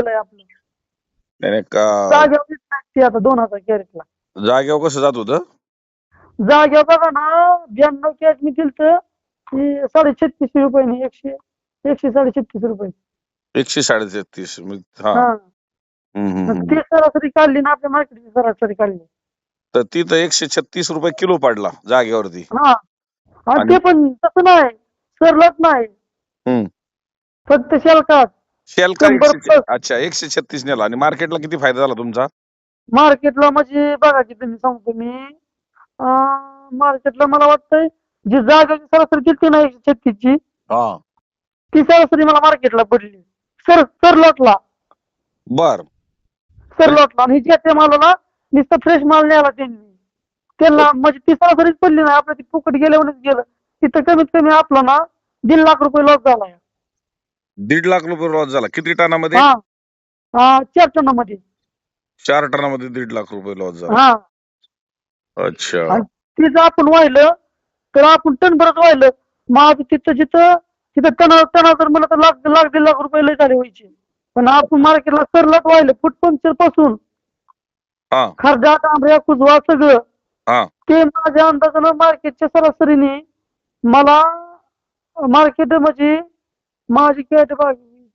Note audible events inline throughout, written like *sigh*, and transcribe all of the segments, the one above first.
केलंय आपलं. नाही, नाही, का जागेवर आता दोन हजार कॅरेटला. जागेवर कसं जात होतं? जागेवर बघा ना ब्याण्णव कॅरेट मी दिलत ती साडे छत्तीसशे रुपयाने एकशे एकशे साडे छत्तीस रुपये. एकशे साडेतेहतीस मग हा. हा. हम्म, हम्म, मग हम्म. ती सरासरी काढली ना आपल्या मार्केटची सरासरी काढली. तर ती तर एकशे छत्तीस रुपये किलो पडला जागेवरती. हा. आणि आणि- ते पण तसं नाही सरलच नाही. हम्म. फक्त शेलकात शेल का शंभर एकशे plus. अच्छा एकशे छत्तीस नेला. आणि मार्केटला किती फायदा झाला तुमचा? मार्केटला म्हणजे बघा की तुम्ही सांगतो मी मार्केटला मला वाटतंय जी जागेची सरासरी किती नाही एकशे छत्तीसची हा. ती सरासरी मला मार्केटला पडली. सर सर लॉटला. बर. सर लॉटला. आणि ज्या त्या मालाला नुसतं फ्रेश माल न्यायला त्यांनी. त्यांना म्हणजे ती सरासरीच पडली नाही. आपलं ती फुकट गेल्यावरच गेलं. तिथं कमीत कमी आपला ना दीड लाख रुपये लॉस झाला. दीड लाख रुपये लॉस झाला. किती टनामध्ये? हा. हा चार टनामध्ये. चार टनामध्ये दीड लाख रुपये लॉस झाला. हा. अच्छा. आणि तिथं आपण वाहिलं तर आपण टनभरच वाहिलं. माझं तिथं जिथं तिथं टना टना तर मला तर लाख लाख दीड लाख रुपये लय झाले व्हायचे. पण आपण मार्केटला सरलाच वाहिलं फुट पंक्चरपासून. हा. खर्जा तांबऱ्या कुजवा सगळं. हा. ते माझ्या अंदाजानं मार्केटच्या सरासरीने मला मार्केट म्हणजे माझी कॅट बघ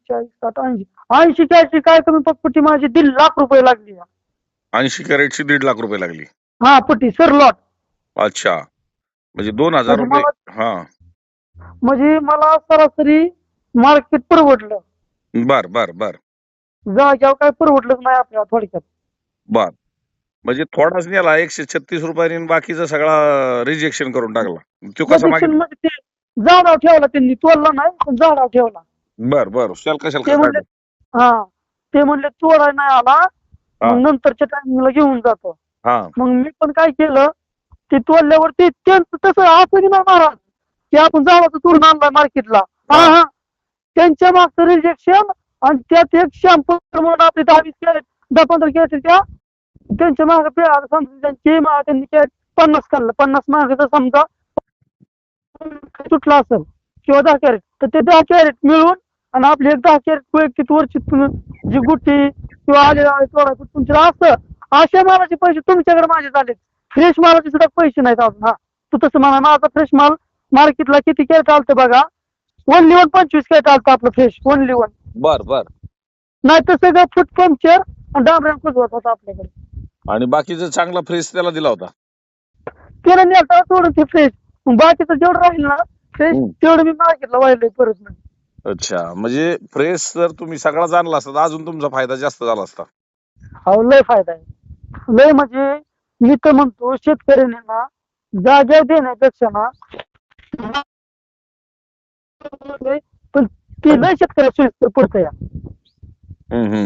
चाळीस साठ ऐंशी. ऐंशी कॅटची काय कमी पटपटी माझी दीड लाख रुपये लागली ऐंशी कॅरेटची दीड लाख रुपये लागली. हा पट्टी सर लॉट. अच्छा. म्हणजे दोन हजार म्हणजे रुपये हा. म्हणजे मला सरासरी मार्केट परवडलं. बर बर बर. जाग्यावर काय परवडलंच नाही आपल्याला थोडक्यात. बर. म्हणजे थोडाच नेला एकशे छत्तीस रुपयांनी आणि बाकीचा सगळा रिजेक्शन करून टाकला. तो कसा मागे ते झाडाव ठेवला त्यांनी तोडला नाही पण झाडाव ठेवला बर बर ते म्हणले? हा ते म्हणले तोडाय नाही आला हा. मग नंतरच्या टायमिंगला घेऊन जातो हा मग मी पण काय केलं ते तोडल्यावरती त्यांचं तसं असं नाही महाराज की आपण झाडाचं तोडून आणलाय मार्केटला हा हा. हा त्यांच्या मागचं रिजेक्शन आणि त्यात एक शॅम्पू म्हणून आपली दहा वीस कॅरेट दहा पंधरा कॅरेट त्या त्यांच्या मागे पे आता समजा त्यांची मा- त्यांनी कॅरेट पन्नास काढलं पन्नास मागे समजा तुटला असेल किंवा दहा कॅरेट तर ते दहा कॅरेट मिळून आणि आपली एक दहा कॅरेट वैयक्तिक वरची जी गुट्टी किंवा आले तोडा तुमचे असं अशा मालाचे पैसे तुमच्याकडे माझे झाले फ्रेश मालाचे सुद्धा पैसे नाहीत अजून हा. तू तसं म्हणा माझा फ्रेश माल मार्केटला किती कॅरेट आलतं बघा. ओनली वन पंचवीस कॅरेट आलतं आपलं फ्रेश ओनली वन बर बर. नाही तर सगळं फुट पंक्चर आणि डांबऱ्या कुजवत होता आपल्याकडे. आणि बाकीचा चांगला फ्रेश त्याला दिला होता. त्याला नेता थोडं ते फ्रेश बाकीचं जेवढं राहील ना हम्म. तेवढं मी मार्केटला वाहिलंय परत नाही. अच्छा म्हणजे फ्रेश जर तुम्ही सगळा जाणला असता तर अजून तुमचा फायदा जास्त झाला असता. अहो लय फायदा आहे. लय म्हणजे मी तर म्हणतो शेतकऱ्याने ना जाग्या देण्यापेक्षा ना पण ते लय शेतकऱ्या सोयीस्कर पडतं या.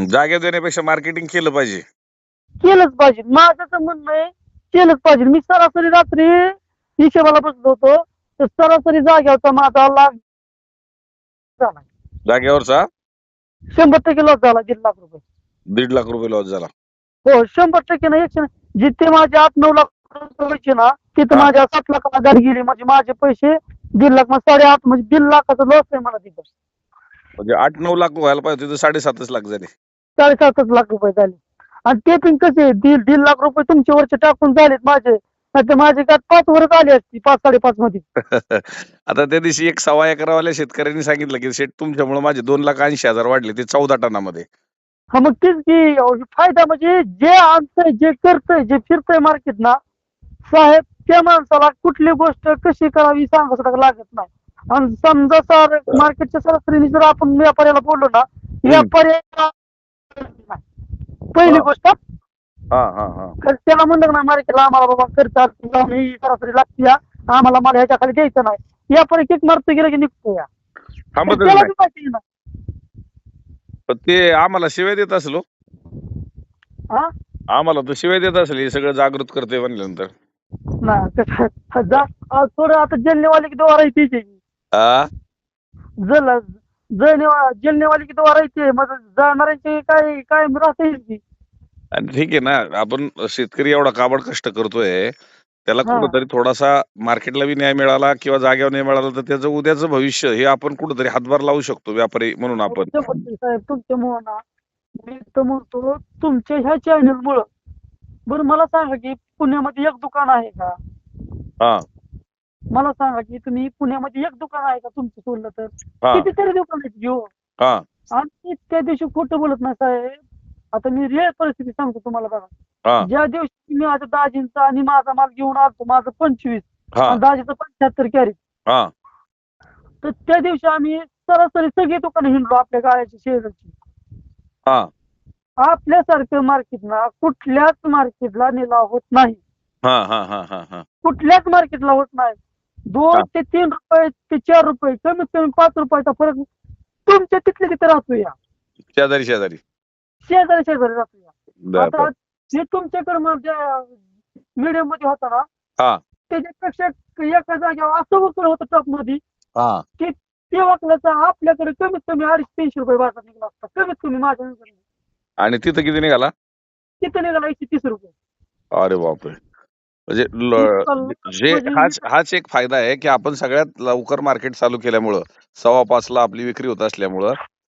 जागा देण्यापेक्षा मार्केटिंग केलं पाहिजे. केलंच पाहिजे. माझं तर म्हणणं आहे केलंच पाहिजे. मी सरासरी रात्री हिशेबाला बसलो होतो तर सरासरी जाग्यावरचा माझा लाख झाला. जागेवरचा? शंभर टक्के लॉस झाला दीड लाख रुपये. दीड लाख रुपये लॉस झाला. हो शंभर टक्के ना एकशे जिथे माझे आठ नऊ लाख रुपये व्हायचे ना तिथे हा. माझ्या सात लाखाला गाडी गेली. म्हणजे माझे पैसे दीड लाख मग साडेआठ म्हणजे दीड लाखाचा लॉस आहे मला तिथं. म्हणजे आठ नऊ लाख व्हायला पाहिजे तिथं साडेसातच लाख झाले. साडेसातच लाख रुपये झाले. आणि ते पण कसे दीड दीड लाख रुपये तुमच्या वरचे टाकून झालेत माझे. नाहीतर माझे गाठ पाच वरच आली असती पाच साडेपाच मध्ये. *laughs* आता त्या दिवशी एक सव्वा एकरावाल्या शेतकऱ्यांनी सांगितलं की शेट तुमच्यामुळे माझे दोन लाख ऐंशी हजार वाढले ते चौदा टनामध्ये. हा मग तेच की अहो, फायदा म्हणजे जे आणतंय जे करतंय जे फिरतंय मार्केट ना साहेब त्या माणसाला कुठली गोष्ट कशी करावी सांगा सुद्धा लागत नाही. आणि समजा सर मार्केटच्या सरासरीने जर आपण व्यापाऱ्याला बोललो ना व्यापारी पहिली. गोष्ट हा हा हा. तर त्याला म्हणलं ना मार्केटला आम्हाला बाबा खर्च ही सरासरी लागते या. आम्हाला मला ह्याच्या खाली द्यायचं नाही. व्यापारी किक मारतो गेलं की निघतो या थांबतच त्याला नाही. बी माहिती आहे ना पण ते आम्हाला शिवाय देत असेल हो. हा? आम्हाला तर शिवाय देत असेल हे सगळं जागृत करते म्हणल्यानंतर. नाही जा- थोडं आता जलनेवाले की द्वारा येते आ? जल जळणे जलनेवाली की द्वारा येते मग जाणाऱ्यांचे काय काय राहता आणि ठीक आहे ना आपण शेतकरी एवढा काबड कष्ट करतोय त्याला हा. कुठंतरी थोडासा मार्केटला बी न्याय मिळाला किंवा जागेवर न्याय मिळाला तर त्याचं उद्याचं भविष्य हे आपण कुठंतरी हातभार लावू शकतो व्यापारी म्हणून आपण. तुमच्या बद्दल साहेब तुमच्या मुळे ना मी तर म्हणतो तुमच्या ह्या चॅनल मुळे. बरं मला सांगा की पुण्यामध्ये एक दुकान आहे का? हा. मला सांगा की तुम्ही पुण्यामध्ये एक दुकान आहे का तुमचं सोडलं तर? हा. कितीतरी दुकान आहेत घेऊ हा. आणि त्या दिवशी खोटं बोलत नाही साहेब. आता मी रिअल परिस्थिती सांगतो तुम्हाला बघा. हा. ज्या दिवशी मी आता दाजींचा आणि माझा माल घेऊन आलतो माझं पंचवीस हा. आणि दाजीचं पंच्याहत्तर कॅरेट हा. तर त्या दिवशी आम्ही सरासरी सगळी दुकानं हिंडलो आपल्या गाळ्याची शेजारची. हा. आपल्यासारखं मार्केट ना कुठल्याच मार्केटला निलाव होत नाही. हा हा हा हा हा. कुठल्याच मार्केटला होत नाही. हा. दोन ते तीन रुपये ते चार रुपये कमीत कमी पाच रुपयाचा फरक तुमच्या तिथल्या तिथे राहतो या. शेजारी शेजारी. शेजारी शेजारी बर आता बर. जे तुमच्याकडे माझ्या मीडियममध्ये होता ना हा. त्याच्यापेक्षा एका जागेवर असं वकल होतं टॉपमध्ये हा. ते वकलाचा आपल्याकडे कमीत कमी अडीचशे तीनशे रुपये बाजार निघाला असता. कमीत कमी माझ्या नजरेने. आणि तिथं किती निघाला? तिथं निघाला एकशे तीस रुपये. अरे बापरे. म्हणजे ल- जे म्हणजे- हाच हाच एक फायदा आहे की आपण सगळ्यात लवकर मार्केट चालू केल्यामुळं सव्वा पाचला आपली विक्री होत असल्यामुळं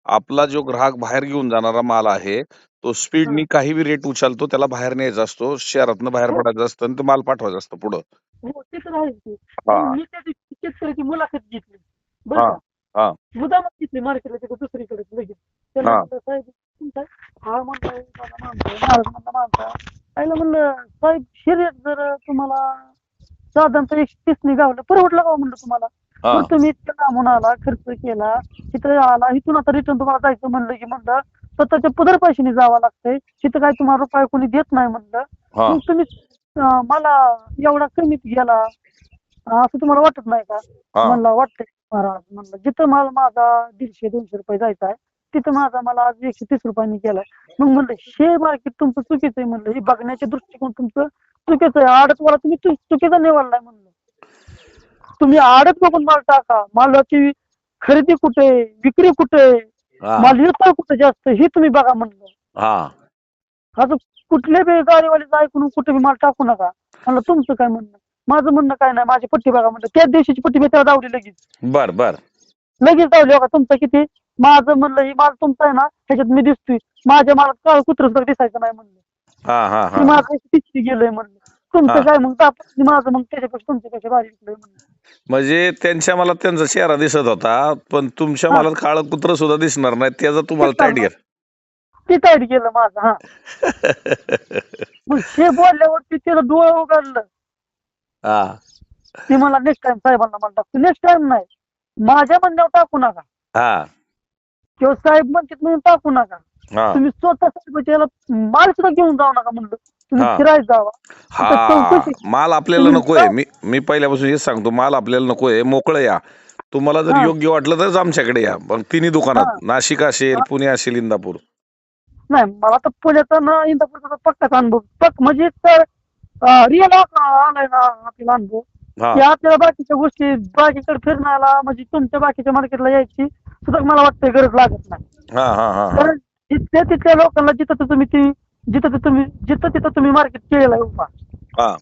आपला जो ग्राहक बाहेर घेऊन जाणारा माल आहे तो स्पीडनी काही बी रेट उचलतो त्याला बाहेर न्यायचा असतो शहरातनं बाहेर हो. पडायचं असतं आणि तो माल पाठवायचा असतो पुढं हो ते तर आहेच की. हा मी त्या दिवशी शेतकऱ्याची मुलाखत घेतली हा, बरं हा. का घेतली मार्केटला तिथे दुसरीकडे लगेच हा. म्हणलं, साहेब तुमचा हा महाराज म्हणला म्हणलं शर्यत जर तुम्हाला साधारणतः एकशे तीस निघावलं परवडलं का हो म्हणलं तुम्हाला पण तुम्ही आला खर्च केला तिथं आला इथून आता रिटर्न तुम्हाला जायचं म्हणलं की म्हणलं स्वतःच्या पदर पैशाने जावं लागतंय. तिथं काय तुम्हाला रुपये कोणी देत नाही म्हणलं. मग तुम्ही अं, मला एवढा कमीत गेला असं तुम्हाला वाटत नाही का? हा. म्हणलं वाटतंय महाराज म्हणलं जिथं मला माझा दीडशे दोनशे रुपये जायचा आहे तिथं माझा मला आज एकशे तीस रुपयांनी केलाय मग म्हणलं हे मार्केट तुमचं चुकीचं आहे म्हणलं. हे बघण्याचे दृष्टिकोन तुमचं चुकीचं आहे. आडत मला तुम्ही चु- चुकीचा निवडलाय म्हणलं. तुम्ही आडत बघून माल टाका. मालाची खरेदी कुठे विक्री कुठे हा. माल येतोय कुठे जास्त हे तुम्ही बघा म्हणलं. हा. आता कुठल्या बी गाडीवाल्याचं ऐकून कुठे बी माल टाकू नका. म्हणलं तुमचं काय म्हणणं? माझं म्हणणं काय नाही माझी पट्टी बघा म्हणलं. त्याच दिवशीची पट्टी मी त्याला दावली लगेच. बर बर. लगेच दावली बघा तुमचं किती? माझं म्हणलं ही माल तुमचा आहे ना ह्याच्यात मी दिसतोय. माझ्या मालात काळ कुत्र सुद्धा दिसायचं नाही म्हणलं. हा हा हा. माझं गेलंय म्हणलं. हा. तुमचं काय? मग माझं मग त्याच्यापेक्षा भारी विकलंय म्हणलं म्हणजे त्यांच्या मला त्यांचा चेहरा दिसत होता पण तुमच्या हा. मला काळं कुत्र सुद्धा दिसणार नाही त्याचा तुम्हाला दिसणार घ्या ते टाईट गेलं माझं हा. *laughs* मग हे बोलल्यावरती त्याला डोळं उघडलं. हा. ती मला नेक्स्ट टाइम साहेबांना मला टाकतो नेक्स्ट टाइम नाही. माझ्या म्हणण्यावर टाकू नका. हा. किंवा साहेब म्हणतात म्हणून टाकू नका. हा. तुम्ही स्वतः साहेबाच्या याला माल सुद्धा घेऊन जाऊ नका म्हणलं. तुम्ही हा. फिरायला जावा. हा. चौकशी. माल आपल्याला नकोय. मी मी पहिल्यापासून हेच सांगतो. माल आपल्याला नकोय. मोकळं या. तुम्हाला जर हा. योग्य वाटलं तरच आमच्याकडे या. मग तिन्ही दुकानात. नाशिक असेल. पुणे असेल इंदापूर. नाही मला तर पुण्याचा ना इंदापूरचा पक्काच अनुभव. पक म्हणजे तर रिअल आलाय ना आपल्याला अनुभव? हा. की आपल्याला बाकीच्या गोष्टी बाकीकडे फिरण्याला म्हणजे तुमच्या बाकीच्या मार्केटला यायची सुद्धा मला वाटतं गरज लागत नाही. हा हा हा हा. कारण तिथल्या तिथल्या लोकांना जिथं तिथं तुम्ही ती जिथं तिथं तुम्ही जिथं तिथं तुम्ही मार्केट केलेलं आहे उभा. हा.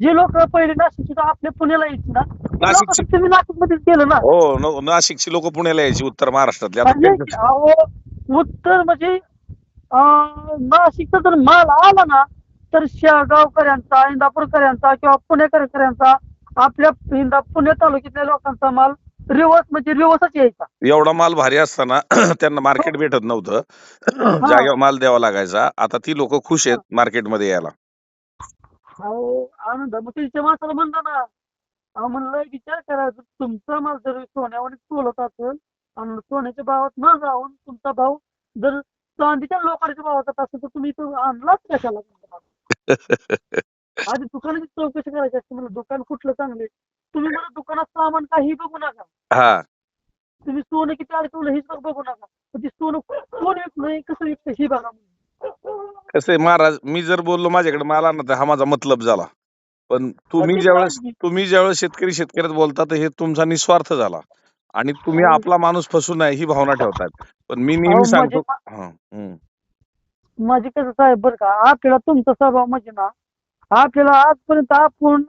जे लोक पहिले नाशिकची तर आपल्या पुण्याला यायची ना. लोकं नाशिकची- तुम्ही नाशिक मध्येच गेलं ना. हो न- नाशिकची लोक पुण्याला यायची उत्तर महाराष्ट्रातली. आता म्हणजे त्यांचं- अहो उत्तर म्हणजे अं, नाशिकचा जर माल आला ना तर शा- गावकऱ्यांचा इंदापूरकरांचा किंवा पुणेकरांचा आपल्या इंदा पुणे तालुक्यातल्या लोकांचा माल रिवर्स म्हणजे रिवर्सच यायचा. एवढा माल भारी असताना *clears throat* त्यांना मार्केट भेटत नव्हतं. जागेवर माल द्यावा लागायचा. आता ती लोक खुश आहेत मार्केटमध्ये यायला. अहो आनंद. मग तिच्या माणसाला म्हणलं ना अहो म्हणलं विचार करायचा तुमचा माल जर सोन्यावर चोलत असेल आणि सोन्याच्या भावात न जाऊन तुमचा भाव जर चांदीच्या लोकांच्या भावात असेल तर तुम्ही तो आणलाच कशाला? तुमचा *laughs* माल? आधी दुकानाची चौकशी करायची असते. मला दुकान कुठलं चांगले तुम्ही मला दुकानात सामान काही बघू नका हा तुम्ही सोनं किती अडकवलं हेच बघू नका पण ते सोनं कोण विकलंय कसं विकतंय हे बघा कसं आहे महाराज मी जर बोललो माझ्याकडे माल आणला तर हा माझा मतलब झाला पण तुम्ही ज्यावेळेस. तुम्ही ज्यावेळेस शेतकरी शेतकऱ्यात बोलता तर हे तुमचा निस्वार्थ झाला आणि तुम्ही हो. आपला माणूस फसू नये ही भावना ठेवतात पण मी नेहमी सांगतो हा. माझे कसं साहेब बरं का आपल्याला तुमचा स्वभाव म्हणजे ना आपल्याला आजपर्यंत आपण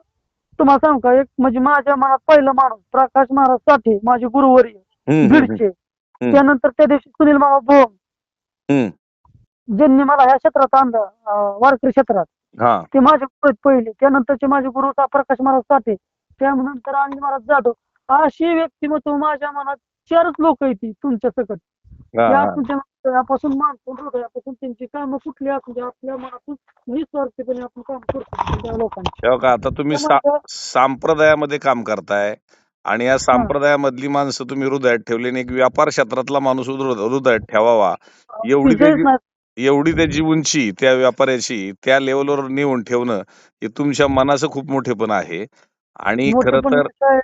तुम्हाला सांगू का एक म्हणजे माझ्या मनात पहिला माणूस प्रकाश महाराज साठे माझे गुरुवर्य हम्म, हम्म, बीडचे त्यानंतर त्या दिवशी सुनील मामा हम्म. ज्यांनी मला ह्या क्षेत्रात आणलं अं, वारकरी क्षेत्रात हा. ते माझे गुरु आहेत पहिले. त्यानंतरचे माझे गुरु प्रकाश महाराज साठे त्यानंतर आणि महाराज जाधव अशी व्यक्तिमत्व माझ्या मनात चारच लोक येते तुमच्या सकट या. तुमच्या हृदयापासून त्यांची कामं कुठली असू द्या आपल्या मनातून निस्वार्थीपणे आपण काम करतो त्या लोकांची. तेव्हा का आता तुम्ही सा- संप्रदायामध्ये काम करताय आणि या संप्रदायामधली माणसं तुम्ही हृदयात ठेवली आणि एक व्यापार क्षेत्रातला माणूस हृद- हृदयात ठेवावा. एवढी विजयच त्याची नाही. एवढी त्याची उंची त्या व्यापाऱ्याची त्या लेवलवर नेऊन ठेवणं हे तुमच्या मनाचं खूप मोठेपण आहे. आणि मोठं खरं पण तर काय,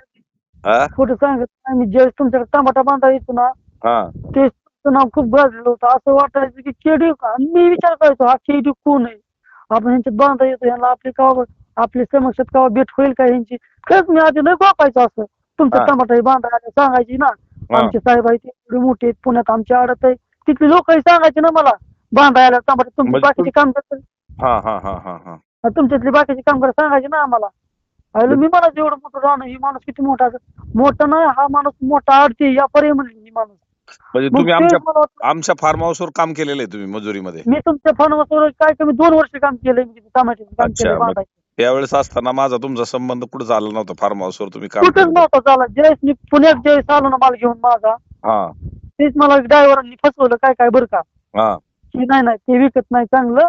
हा खोटं सांगत नाही मी ज्यावेळेस तुमच्याकडे टमाटा बांधा येतो ना हा. ते तुमचं नाव खूप गाजलेलं होतं. असं वाटायचं की आणि मी विचार करायचो हा केडी कोण आहे? आपण ह्यांच्यात बांधा येतो ह्यांना आपली कवा आपली समक्षात कवा भेट होईल का ह्यांची? खरंच मी आधी लय गोपायचं असं. तुमचं हा. टमाटा हे बांधा सांगायची ना. हा. आमचे साहेब आहे ते एवढे मोठे आहेत पुण्यात आमच्या आडत आहे तिथली लोकही सांगायचे ना मला बांधायला टमाटा तुमचे म्हणजे बाकीचे काम करतात. हा हा हा हा हा. तुमच्यातले बाकीचे कामगार सांगायचे ना आम्हाला. अरे मी मला एवढं मोठं राहणं ही माणूस किती मोठा. मोठा नाही हा माणूस मोठा अडते या पर्याय म्हणेल मी माणूस. म्हणजे मग तुम्ही तेच आमच्या मला वाटलं, आमच्या फार्म हाऊसवर काम केलेलं आहे तुम्ही मजुरीमध्ये. मी तुमच्या फार्मवर काय कमी दोन वर्ष काम केलंय मी टमाटे काम अच्छा, केलंय मग बांधायचं. त्यावेळेस असताना माझा तुमचा संबंध कुठं झाला नव्हता फार्म हाऊसवर तुम्ही काम कुठंच केलं नव्हता झाला ज्यावेळेस मी पुण्यात ज्यावेळेस आलो ना माल घेऊन माझा हा. तेच मला ड्रायव्हरांनी फसवलं काय काय बरं का? हा. की नाही नाही ते विकत नाही चांगलं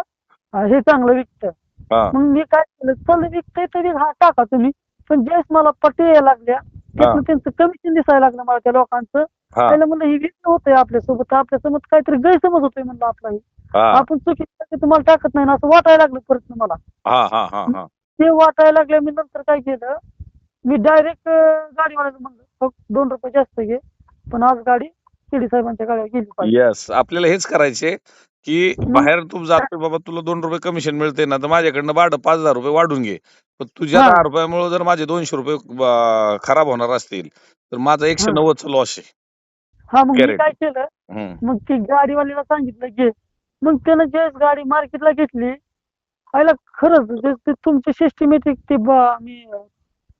अं, हे चांगलं विकतं. हा. मग मी काय केलं चल विकतंय तरी हा टाका तुम्ही. पण ज्यावेळेस मला पटी यायला लागल्या त्यातनं त्यांचं कमिशन दिसायला लागलं मला त्या लोकांचं. त्याला म्हणलं हे विकत होतंय आपल्यासोबत आपल्यासोबत काहीतरी गैरसमज होतोय म्हणलं आपला हे. आपण चुकीचं तुम्हाला टाकत नाही ना असं वाटायला लागलं परत मला. हा हा हा हा. ते वाटायला लागलं मी नंतर काय केलं मी डायरेक्ट गाडीवाल्याला म्हणलं फक्त दोन रुपये जास्त घे पण आज गाडी शिडी साहेबांच्या गाड्या गेली पाहिजे. येस आपल्याला हेच करायचे की बाहेर तू जातोय बाबा तुला दोन रुपये कमिशन मिळते ना तर माझ्याकडनं भाडं पाच हजार रुपये वाढून घे. पण तुझ्या हा. दहा रुपयामुळे जर माझे दोनशे रुपये खराब होणार असतील तर माझा एकशे हा. नव्वदचा लॉस आहे. हा मग मी Correct. काय केलं हम्म. मग ती गाडीवाल्याला सांगितलं घे मग त्यानं ज्यावेळेस गाडी मार्केटला घेतली आयला खरंच जे ते तुमचे सिस्टमॅटिक ते ब- मी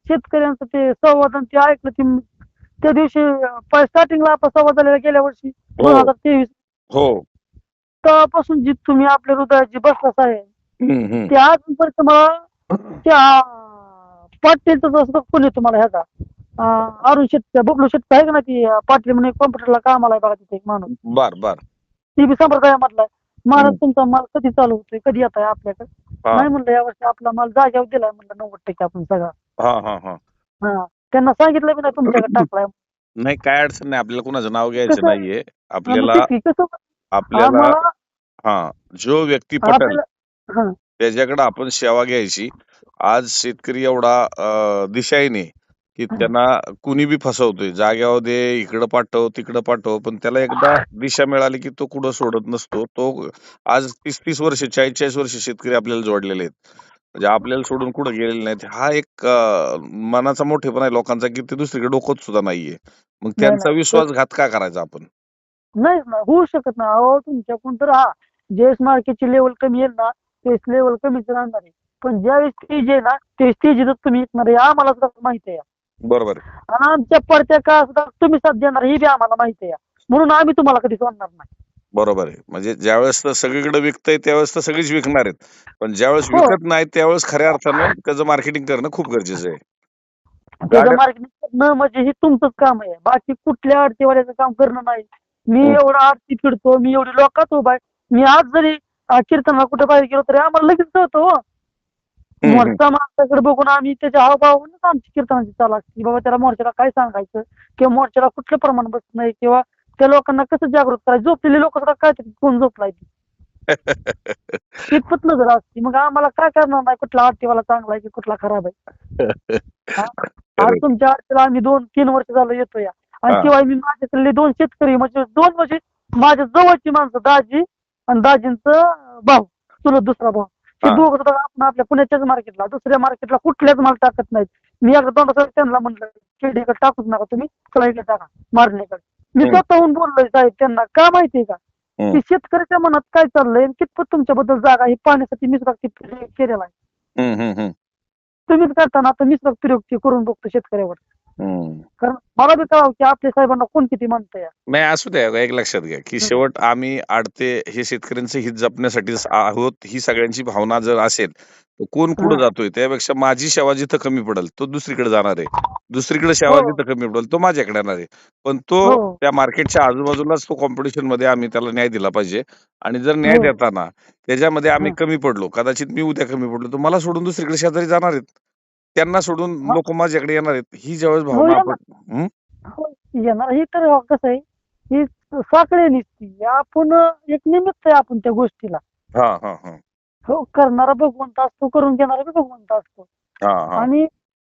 शेतकऱ्यांचं ते संवादन ते ऐकलं ते म- त्या दिवशी स्टार्टिंगला आपण संवाद झालेला गेल्या वर्षी दोन हजार तेवीस हो तेव्हापासून जी तुम्ही आपल्या हृदयात जी बसलाच आहे हम्म, हम्म. ते अजूनपर्यंत मला त्या पाटीलचं जसं कोणी तुम्हाला ह्याचा अरुण शेट बबलू शेट आहे का ना ती पाटील म्हणून कॉम्प्युटरला कामाला आहे बघा तिथे एक माणूस. बर बर. ती बी संप्रदायामधला. महाराज. तुमचा माल कधी चालू होतोय कधी येत आहे आपल्याकडे? हा. नाही म्हणलं यावर्षी आपला माल जाग्यावर दिलाय म्हणलं नव्वद टक्के आपण सगळा. हा हा हा. हा. त्यांना सांगितलं बी नाही तुमच्याकडे *coughs* टाकलाय नाही काय अडचण नाही आपल्याला कुणाचं नाव घ्यायचं कसं- नाहीये. हा, मग आपल्याला कसं? आपल्याला हा जो व्यक्ती पटेल आपल्याला हा. त्याच्याकडे आपण सेवा घ्यायची. आज शेतकरी एवढा अं, दिशाहीने की. त्यांना कुणी बी फसवतोय. जाग्यावर दे इकडं पाठव तिकडं पाठव. पण त्याला एकदा दिशा मिळाली की तो कुठं सोडत नसतो. तो आज तीस तीस वर्ष चाळीस चाळीस वर्ष शेतकरी आपल्याला जोडलेले आहेत. म्हणजे आपल्याला सोडून कुठं गेलेले नाहीत. हा एक अं, मनाचा मोठेपणा आहे लोकांचा की ते दुसरीकडे डोकत सुद्धा नाहीये. मग त्यांचा नाही. विश्वासघात का करायचा आपण? नाही होऊ शकत ना अहो तुमच्याकडून तर हा ज्यावेळेस मार्केटची लेवल कमी येईल ना त्यावेळेस लेवल कमीच राहणार आहे. पण ज्यावेळेस तेज आहे ना त्यावेळेस तेजीतच तुम्ही येणार आहे. आम्हाला माहिती आहे? बरोबर आहे. आणि आमच्या पडत्या सुद्धा तुम्ही साथ देणार हे बी आम्हाला माहिती आहे म्हणून आम्ही तुम्हाला कधी सोडणार नाही बरोबर आहे म्हणजे ज्यावेळेस तर सगळीकडे विकतंय त्यावेळेस तर सगळीच विकणार आहेत पण ज्यावेळेस हो. विकत नाही त्यावेळेस खऱ्या अर्थानं त्याचं मार्केटिंग करणं खूप गरजेचं आहे त्याचं गाड्या- मार्केटिंग करणं म्हणजे हे तुमचंच काम आहे बाकी कुठल्या आरतीवाल्याचं काम करणं नाही मी. एवढा आरती फिरतो मी एवढी लोकात उभा आहे मी आज जरी अं, कीर्तनाला कुठे बाहेर गेलो तरी आम्हाला लगेच कळतो हो. मोर्चा माणसाकडे बघून आम्ही त्याच्या हावभावावरूनच आमची कीर्तनाची चाल असते. की बाबा त्याला मोर्चाला काय सांगायचं? किंवा मोर्चाला कुठलं प्रमाण बसत नाही? किंवा त्या लोकांना कसं जागृत करायचं? झोपलेले लोक काय कोण झोपलाय? *laughs* ते इतपत नजर असते. मग आम्हाला काय करणार नाही? कुठला आरतीवाला चांगला आहे की कुठला खराब आहे? *laughs* आज तुमच्या आरतीला आम्ही दोन तीन वर्ष झालं येतोय. आणि हा. शिवाय मी माझ्याकडले दोन शेतकरी म्हणजे दोन म्हणजे माझ्या जवळची माणसं दाजी आणि दाजींचं भाऊ चुलत दुसरा भाऊ. हा. दोघं सुद्धा आपण आपल्या पुण्याच्याच मार्केटला दुसऱ्या मार्केटला कुठल्याच माल टाकत नाहीत मी एकदा दोनदा त्यांना म्हणलं खेडीकडे टाकूच नका तुम्ही इकडे टाका मारण्याकडे मी हम्म. स्वतःहून बोललोय साहेब त्यांना का माहितीये का हम्म. की शेतकऱ्याच्या मनात काय चाललंय आणि कितपत तुमच्याबद्दल जागा ही पाहण्यासाठी मी सुद्धा केलेला आहे हम्म, हम्म, हम्म. तुम्हीच करताना आता मी सुद्धा प्रयोग ते करून बघतो शेतकऱ्यावर. कारण मला बी कळावं की आपल्या साहेबांना कोण किती म्हणतंय नाही असू द्या एक लक्षात घ्या की शेवट आम्ही आडते हे शेतकऱ्यांचं हित जपण्यासाठीच आहोत ही सगळ्यांची भावना जर असेल तर कोण कुठं. जातोय त्यापेक्षा माझी सेवा जिथं कमी पडेल तो दुसरीकडे जाणार आहे दुसरीकडे सेवा हो. जिथं कमी पडेल तो माझ्याकडे येणार आहे पण तो हो. त्या मार्केटच्या आजूबाजूलाच तो कॉम्पिटिशनमध्ये आम्ही त्याला न्याय दिला पाहिजे आणि जर न्याय हो. देताना त्याच्यामध्ये आम्ही हा. कमी पडलो कदाचित मी उद्या कमी पडलो तर मला सोडून दुसरीकडे शेजारी जाणार आहेत त्यांना सोडून हा. लोक माझ्याकडे येणार आहेत ही ज्यावेळेस हो, भावना येणार. आपण हं? हो, येणार ही तर कसं आहे ही साखळे निसती आपण एक निमित्त आहे आपण त्या गोष्टीला हा हा हा हो करणारा भगवंत असतो करून घेणारा बी भगवंत असतो हा हा आणि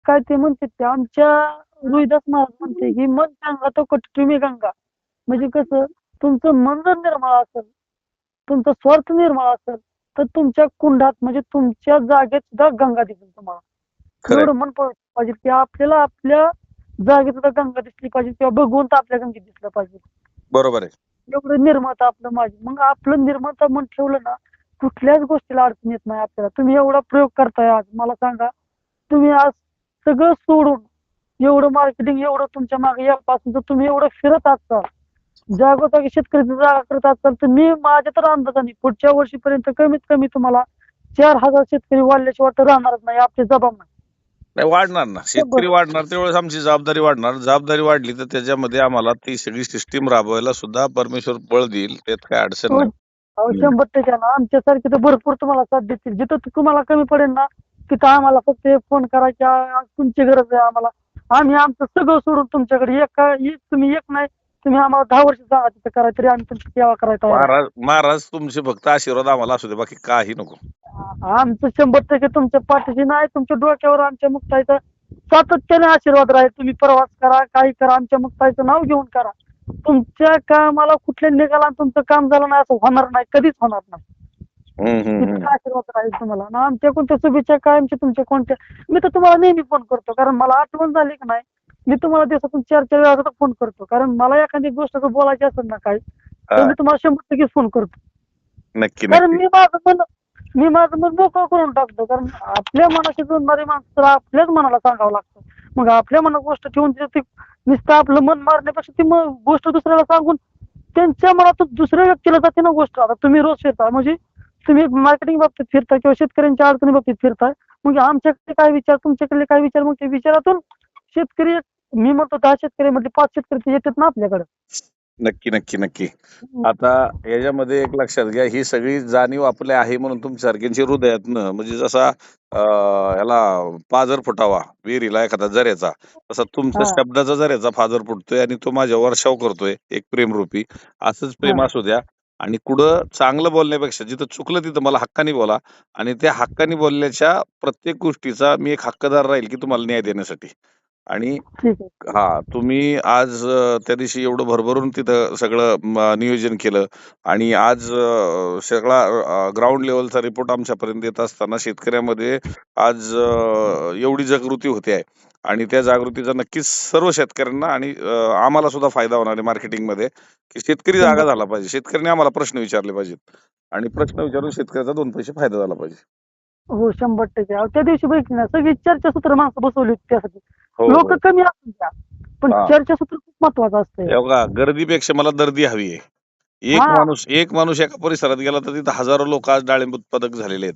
काय ते म्हणते ते आमच्या रोहिदास महाराज म्हणते की मन गंगा तो कट तुम्ही गंगा म्हणजे कसं तुमचं मन जर निर्मळ असेल तुमचा स्वार्थ निर्मळ असेल तर तुमच्या कुंडात म्हणजे तुमच्या जागेत सुद्धा गंगा दिसेल तुम्हाला. एवढं मन पाहिजे की आपल्याला आपल्या जागेत गंगा दिसली पाहिजे किंवा भगवंत आपल्या गंगेत दिसलं पाहिजे. बरोबर आहे. एवढं निर्मळता आपलं माझी. मग आपलं निर्मळता मन ठेवलं ना कुठल्याच गोष्टीला अडचण येत नाही आपल्याला. तुम्ही एवढा प्रयोग करताय आज. मला सांगा तुम्ही आज सगळं सोडून एवढं मार्केटिंग एवढं तुमच्या मागे यापासून जर तुम्ही एवढं फिरत असाल जागोजागी शेतकऱ्याची जागा करत असाल तर मी माझ्या तर अंदाजाने पुढच्या वर्षीपर्यंत कमीत कमी तुम्हाला चार हजार शेतकरी वाढल्याशिवाय तर राहणारच नाही आपली जबाब नाही नाही वाढणार ना. शेतकरी वाढणार त्यावेळेस आमची जबाबदारी वाढणार. जबाबदारी वाढली तर त्याच्यामध्ये आम्हाला ती सगळी सिस्टीम राबवायला सुद्धा परमेश्वर बळ देईल. त्यात काय अडचण हो. नाही. अहो. शंभर टक्के ना. आमच्यासारखे तर भरपूर तुम्हाला साथ देतील. जिथं तुम्हाला कमी पडेल ना तिथं आम्हाला फक्त एक फोन करायची आ- तुमची गरज आहे आम्हाला. आम्ही आमचं सगळं सोडून तुमच्याकडे एक एक तुम्ही एक नाही तुम्ही आम्हाला दहा वर्ष सांगा तिथं करा तरी आम्ही तुमची सेवा करायला तयार आहे. महाराज महाराज तुमचे फक्त आशीर्वाद आम्हाला असू दे. बाकी काही नको. आमचं शंभर टक्के तुमच्या पाठीशी नाही तुमच्या डोक्यावर आमच्या मुक्ताईचा सातत्याने आशीर्वाद राहील. तुम्ही प्रवास करा काही करा आमच्या मुक्ताईचं नाव घेऊन करा. तुमच्या कामाला कुठल्या निघाला तुमचं काम झालं नाही असं होणार नाही कधीच होणार नाही. इतका आशीर्वाद राहील तुम्हाला. ना आमच्या कोणत्या शुभेच्छा कायमच्या तुमच्या कोणत्या? मी तर तुम्हाला नेहमी फोन करतो कारण मला आठवण झाली की नाही मी तुम्हाला दिवसातून चार चार वेळा फोन करतो. कारण मला एखादी गोष्ट बोलायची असेल ना काही तर मी तुम्हाला शंभर टक्के फोन करतो. नक्की कारण मी माझं मन मी माझं मग मोकळं करून टाकतो कारण आपल्या मनाशी जुळणारी माणसं तर आपल्याच मनाला सांगावं लागतं. मग आपल्या मनात गोष्ट ठेवून ती नुसतं आपलं मन मारण्यापेक्षा ती मग गोष्ट दुसऱ्याला सांगून त्यांच्या मनात दुसऱ्या व्यक्तीला जाते ना गोष्ट. आता तुम्ही रोज फिरता म्हणजे तुम्ही मार्केटिंग बाबतीत फिरता किंवा शेतकऱ्यांच्या अडचणी बाबतीत फिरताय मग आमच्याकडे काय विचार तुमच्याकडे काय विचार? मग ते विचारातून शेतकरी मी म्हणतो दहा म्हणजे पाच शेतकरी येतात ना आपल्याकडे. नक्की नक्की नक्की. आता याच्यामध्ये एक लक्षात घ्या ही सगळी जाणीव आपल्या आहे म्हणून तुमच्यासारख्यांची हृदयातनं म्हणजे जसा अं, याला पाजर फुटावा विहिरीला एखादा जऱ्याचा तसा तुमच्या हा. शब्दाचा जऱ्याचा फाजर फुटतोय आणि तो माझ्या वर्षाव करतोय एक प्रेमरूपी. असंच प्रेम हा. असू द्या. आणि कुठं चांगलं बोलण्यापेक्षा जिथं चुकलं तिथं मला हक्काने बोला. आणि त्या हक्काने बोलल्याच्या प्रत्येक गोष्टीचा मी एक हक्कदार राहील की तुम्हाला न्याय देण्यासाठी. आणि हा तुम्ही आज त्या दिवशी एवढं भरभरून तिथं सगळं नियोजन केलं आणि आज सगळा ग्राउंड लेवलचा रिपोर्ट आमच्यापर्यंत येत असताना शेतकऱ्यामध्ये आज एवढी जागृती होते आहे. आणि त्या जागृतीचा नक्कीच सर्व शेतकऱ्यांना आणि आम्हाला सुद्धा फायदा होणार आहे मार्केटिंगमध्ये की शेतकरी जागा झाला पाहिजे. शेतकऱ्यांनी आम्हाला प्रश्न विचारले पाहिजेत. आणि प्रश्न विचारून शेतकऱ्याचा दोन पैसे फायदा झाला पाहिजे. हो शंभर टक्के. अहो, त्या दिवशी बघितली ना सगळी चर्चासूत्र माणसं बसवली होती त्यासाठी. हो लोक कमी असतील त्या. पण हा. चर्चासूत्र खूप महत्वाचं असतं हे बघा गर्दीपेक्षा मला दर्दी हवी आहे. एक हा. माणूस एक माणूस एका परिसरात गेला तर तिथं हजारो लोक आज डाळिंब उत्पादक झालेले आहेत.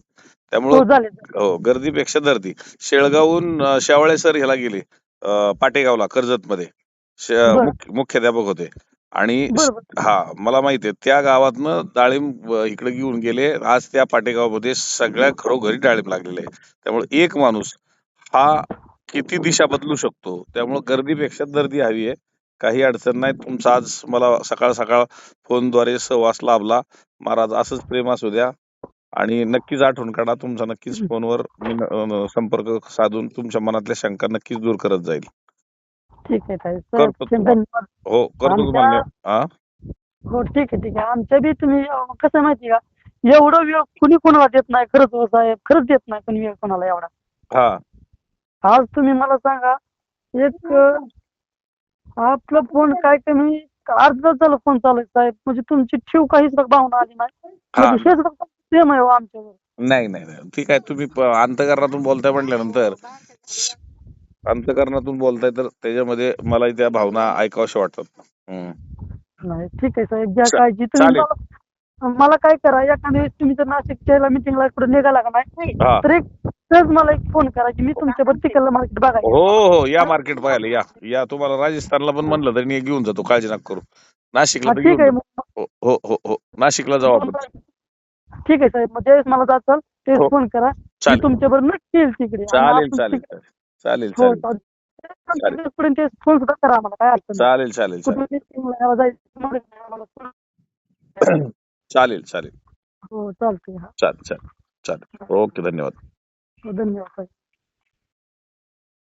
त्यामुळं हो झाले हो गर्दीपेक्षा दर्दी. शेळगावहून अं, शेवाळे सर ह्याला गेले अं, पाटेगावला कर्जत मध्ये बरं. मुख्याध्यापक होते. आणि बरोबर. हा मला माहिती आहे त्या गावातनं डाळिंब अं, इकडे घेऊन गेले. आज त्या पाटेगावमध्ये सगळ्या घरोघरी डाळिंब लागलेले आहे त्यामुळे एक माणूस हा किती दिशा बदलू शकतो? त्यामुळे गर्दीपेक्षा दर्दी हवी आहे. काही अडचण नाही. तुमचा आज मला सकाळ सकाळ फोनद्वारे सहवास लाभला. महाराज असंच प्रेम असू द्या. आणि नक्कीच आठवण काढा. तुमचा नक्कीच फोनवर मी अं, संपर्क साधून तुमच्या मनातल्या शंका नक्कीच दूर करत जाईल. ठीक आहे ताई. करतो सर, धन्यवाद. हो करतो तुम्हाला हा हो ठीक आहे ठीक आहे. आमच्या बी तुम्ही अं, कसं आहे माहिती का? एवढं वेळ कुणी कोणाला देत नाही? खरंच हो साहेब खरंच देत नाही कोणी वेळ कोणाला एवढा. हा. आज तुम्ही मला सांगा एक अं, आपला फोन काय कमी? अर्धा तास झालं फोन चालू आहे साहेब. म्हणजे तुमची ठेव काही सुद्धा भावना आली नाही. हा. म्हणजे हे सुद्धा प्रेम आहे हो आमच्यावर नाही नाही नाही. ठीक आहे तुम्ही प- अंतकरणातून बोलताय म्हटल्यानंतर अंतकरणातून बोलताय तर त्याच्यामध्ये मला त्या भावना ऐकाव्याशा वाटतात. हम्म. नाही ठीक आहे साहेब घ्या चा- काळजी तुम्ही चालेल. मला मला काय करा एखाद्या वेळेस तुम्ही जर नाशिकच्या मिटिंगला कुठे निघाला का नाही हा. तर एक सहज मला एक फोन करा की मी तुमच्याबरोबर तिकडलं मार्केट बघायला हो हो या मार्केट पाहायला या. या तुम्हाला राजस्थानला पण म्हणलं तरी मी घेऊन जातो काळजी नका करू. नाशिकला हा, तर ठीक घेऊन आहे. जातो. हो हो हो हो. नाशिकला जाऊ आपण. ठीक आहे साहेब मग ज्यावेळेस मला जाचाल हो. फोन करा. मी चालेल. तुमच्याबरोबर नक्की येईल तिकडे आणि चालेल आपण चालेल तिकडे- चालेल. हो चालेल. चालेल. पर्यंत फोन सुद्धा करा आम्हाला काय अडचण नाही. चालेल चालेल चालेल. जायचं मग आम्हाला phone- चालेल चालेल. हो चालतंय हा. चालेल चालेल चालेल. ओके धन्यवाद. हो, धन्यवाद